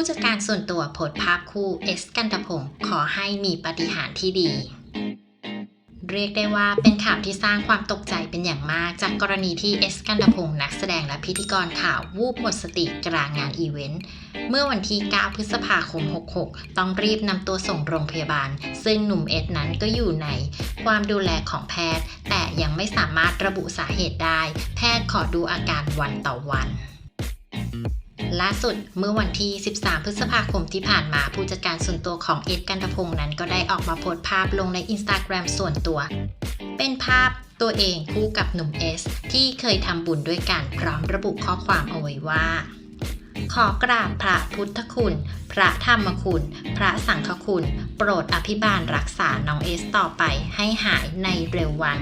ผู้จัดการส่วนตัวโพสภาพคู่เอสกันตพงศ์ขอให้มีปฏิหารที่ดี เรียกได้ว่าเป็นข่าวที่สร้างความตกใจเป็นอย่างมาก จากกรณีที่เอสกันตพงศ์นักแสดงและพิธีกรข่าววูบหมดสติกลางงานอีเวนต์เมื่อวันที่ 9 พฤษภาคม 66 ต้องรีบนำตัวส่งโรงพยาบาล ซึ่งหนุ่มเอ็ดนั้นก็อยู่ในความดูแลของแพทย์ แต่ยังไม่สามารถระบุสาเหตุได้ แพทย์ขอดูอาการวันต่อวัน ล่าสุดเมื่อวันที่ 13 พฤษภาคมที่ผ่านมาผู้จัดการส่วนตัวของเอ็ดกันตพงศ์นั้นก็ได้ออกมาโพสต์ภาพลงในอินสตาแกรมส่วนตัว เป็นภาพตัวเองคู่กับหนุ่มเอสที่เคยทำบุญด้วยกันพร้อมระบุข้อความเอาไว้ว่า ขอกราบพระพุทธคุณ พระธรรมคุณ พระสังฆคุณ โปรดอภิบาลรักษาน้องเอสต่อไปให้หายในเร็ววัน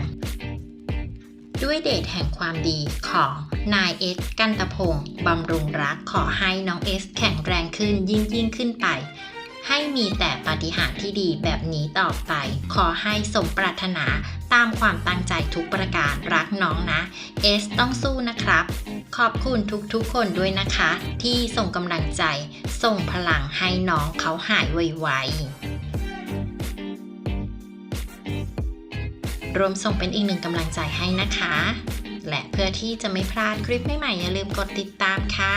ด้วยเดชแห่งความดีของนายเอสกันตพงศ์บำรุงรักขอให้น้องเอสแข็งแรงขึ้นยิ่งยิ่งขึ้นไป ให้มีแต่ปาฏิหาริย์ที่ดีแบบนี้ต่อไป ขอให้สมปรารถนาตามความตั้งใจทุกประการรักน้องนะ เอสต้องสู้นะครับ ขอบคุณทุกๆคนด้วยนะคะ ที่ส่งกำลังใจ ส่งพลังให้น้องเขาหายไวๆ รวมส่งเป็นอีกหนึ่งกำลังใจให้นะคะ และเพื่อที่จะไม่พลาดคลิปใหม่ๆอย่าลืมกดติดตามค่ะ